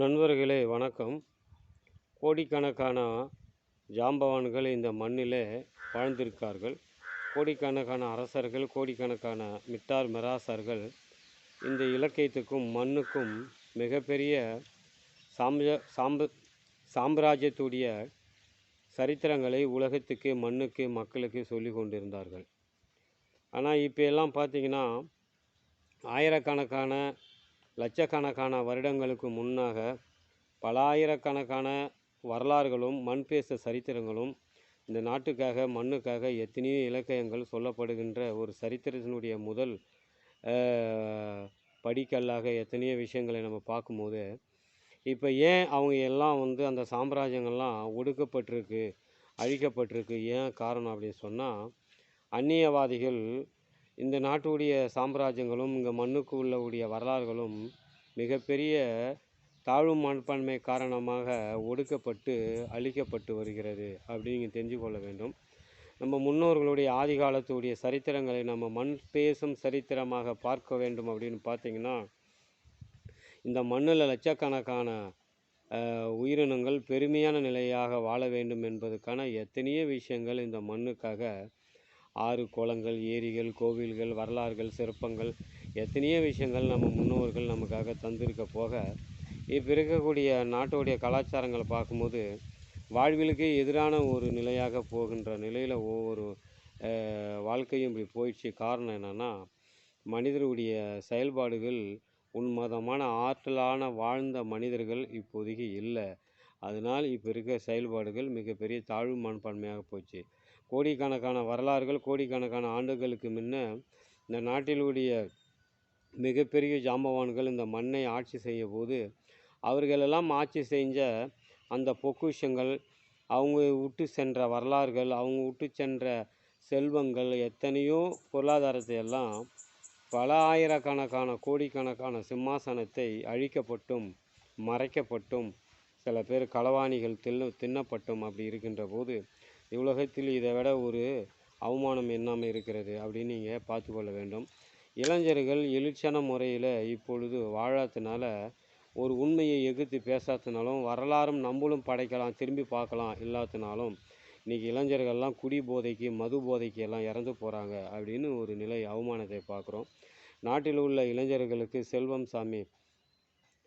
நண்பர்களே வணக்கம். கோடிக்கணக்கான ஜாம்பவான்கள் இந்த மண்ணிலே வாழ்ந்திருக்கார்கள். கோடிக்கணக்கான அரசர்கள் கோடிக்கணக்கான மிட்டார் மிராசர்கள் இந்த இலக்கியத்துக்கும் மண்ணுக்கும் மிகப்பெரிய சாம்ய சாம்ப சாம்ராஜ்யத்துடைய சரித்திரங்களை உலகத்துக்கு மண்ணுக்கு மக்களுக்கு சொல்லி கொண்டிருந்தார்கள். ஆனால் இப்போ எல்லாம் பார்த்தீங்கன்னா ஆயிரக்கணக்கான லட்சக்கணக்கான வருடங்களுக்கு முன்னாக பல ஆயிரக்கணக்கான வரலாறுகளும் மண் பேச சரித்திரங்களும் இந்த நாட்டுக்காக மண்ணுக்காக எத்தனையோ இலக்கியங்கள் சொல்லப்படுகின்ற ஒரு சரித்திரத்தினுடைய முதல் படிக்கல்லாக எத்தனையோ விஷயங்களை நம்ம பார்க்கும்போது இப்போ ஏன் அவங்க எல்லாம் வந்து அந்த சாம்ராஜ்யங்கள்லாம் ஒடுக்கப்பட்டிருக்கு அழிக்கப்பட்டிருக்கு? ஏன் காரணம் அப்படின்னு சொன்னால் அந்நியவாதிகள் இந்த நாட்டுடைய சாம்ராஜ்யங்களும் இங்கே மண்ணுக்கு உள்ளவுடைய வரலாறுகளும் மிகப்பெரிய தாழ்வு மனப்பான்மை காரணமாக ஒடுக்கப்பட்டு அழிக்கப்பட்டு வருகிறது அப்படின்னு தெரிஞ்சு கொள்ள வேண்டும். நம்ம முன்னோர்களுடைய ஆதிகாலத்துடைய சரித்திரங்களை நம்ம மண் பேசும் சரித்திரமாக பார்க்க வேண்டும் அப்படின்னு பார்த்தீங்கன்னா இந்த மண்ணில் லட்சக்கணக்கான உயிரினங்கள் பெருமையான நிலையாக வாழ வேண்டும் என்பதற்கான எத்தனையோ விஷயங்கள் இந்த மண்ணுக்காக ஆறு குளங்கள் ஏரிகள் கோவில்கள் வரலாறுகள் சிற்பங்கள் எத்தனையோ விஷயங்கள் நம்ம முன்னோர்கள் நமக்காக தந்திருக்க போக இப்போ இருக்கக்கூடிய நாட்டுடைய கலாச்சாரங்களை பார்க்கும்போது வாழ்விலுக்கு எதிரான ஒரு நிலையாக போகின்ற நிலையில் ஒவ்வொரு வாழ்க்கையும் இப்படி போயிடுச்சு. காரணம் என்னென்னா மனிதருடைய செயல்பாடுகள் உன்மதமான ஆற்றலான வாழ்ந்த மனிதர்கள் இப்போதைக்கு இல்லை. அதனால் இப்போ இருக்கிற செயல்பாடுகள் மிகப்பெரிய தாழ்வு மனப்பான்மையாக போச்சு. கோடிக்கணக்கான வரலாறுகள் கோடிக்கணக்கான ஆண்டுகளுக்கு முன்ன இந்த நாட்டிலுடைய மிகப்பெரிய ஜாம்பவான்கள் இந்த மண்ணை ஆட்சி செய்ய போது அவர்களெல்லாம் ஆட்சி செஞ்ச அந்த பொக்குஷங்கள் அவங்க விட்டு சென்ற வரலாறுகள் அவங்க விட்டு சென்ற செல்வங்கள் எத்தனையோ பொருளாதாரத்தை எல்லாம் பல ஆயிரக்கணக்கான கோடிக்கணக்கான சிம்மாசனத்தை அழிக்கப்பட்டும் மறைக்கப்பட்டும் சில பேர் களவாணிகள் தின்னு தின்னப்பட்டும் அப்படி இருக்கின்ற போது இவ்வுலகத்தில் இதை விட ஒரு அவமானம் என்னாமல் இருக்கிறது? அப்படின்னு நீங்கள் பார்த்து கொள்ள வேண்டும். இளைஞர்கள் எழுச்சியான முறையில் இப்பொழுது வாழாதனால ஒரு உண்மையை எதிர்த்து பேசாதனாலும் வரலாறும் நம்மளும் படைக்கலாம் திரும்பி பார்க்கலாம் இல்லாதனாலும் இன்றைக்கி இளைஞர்கள்லாம் குடி போதைக்கு மது போதைக்கு எல்லாம் இறந்து போகிறாங்க அப்படின்னு ஒரு நிலை அவமானத்தை பார்க்குறோம். நாட்டில் உள்ள இளைஞர்களுக்கு செல்வம் சாமி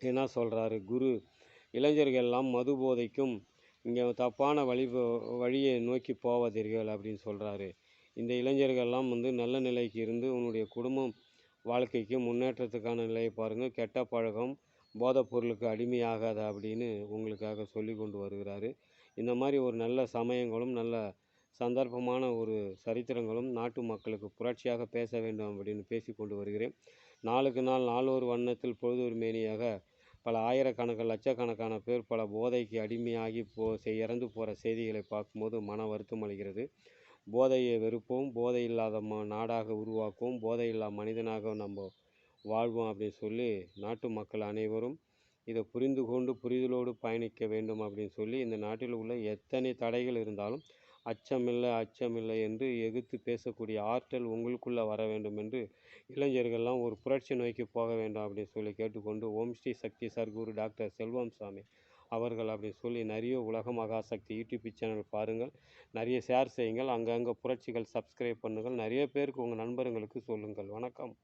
என்ன சொல்கிறாரு குரு இளைஞர்கள்லாம் மது போதைக்கும் இங்கே தப்பான வழி வழியை நோக்கி போவாதீர்கள் அப்படின்னு சொல்கிறாரு இந்த இளைஞர்கள்லாம் வந்து நல்ல நிலைக்கு இருந்து உன்னுடைய குடும்பம் வாழ்க்கைக்கு முன்னேற்றத்துக்கான நிலையை பாருங்கள் கெட்ட பழக்கம் போதைப் பொருளுக்கு அடிமையாகாத அப்படின்னு உங்களுக்காக சொல்லி கொண்டு வருகிறாரு. இந்த மாதிரி ஒரு நல்ல சமயங்களும் நல்ல சந்தர்ப்பமான ஒரு சரித்திரங்களும் நாட்டு மக்களுக்கு புரட்சியாக பேச வேண்டும் அப்படின்னு பேசி கொண்டு வருகிறேன். நாளுக்கு நாள் நாளொரு வண்ணத்தில் பொழுதொரு மேனியாக பல ஆயிரக்கணக்கான லட்சக்கணக்கான பேர் பல போதைக்கு அடிமையாகி போ செ- இறந்து போகிற செய்திகளை பார்க்கும்போது மன வருத்தம் அளிக்கிறது. போதையை வெறுப்போம் போதை இல்லாத ம நாடாக உருவாக்குவோம் போதை இல்லா மனிதனாக நம்ம வாழ்வோம் அப்படின்னு சொல்லி நாட்டு மக்கள் அனைவரும் இதை புரிந்து கொண்டு புரிதலோடு பயணிக்க வேண்டும் அப்படின்னு சொல்லி இந்த நாட்டில் உள்ள எத்தனை தடைகள் இருந்தாலும் அச்சமில்லை அச்சமில்லை என்று எதிர்த்து பேசக்கூடிய ஆற்றல் உங்களுக்குள்ளே வர வேண்டும் என்று இளைஞர்கள்லாம் ஒரு புரட்சி நோக்கி போக வேண்டும் அப்படின்னு சொல்லி கேட்டுக்கொண்டு ஓம் ஸ்ரீ சக்தி சர்க்குரு டாக்டர் செல்வம் சாமி அவர்கள் அப்படின்னு சொல்லி நிறைய உலக மகாசக்தி யூடியூப் சேனல் பாருங்கள். நிறைய ஷேர் செய்யுங்கள். அங்கங்கே புரட்சிகள் சப்ஸ்கிரைப் பண்ணுங்கள். நிறைய பேருக்கு உங்கள் நண்பர்களுக்கு சொல்லுங்கள். வணக்கம்.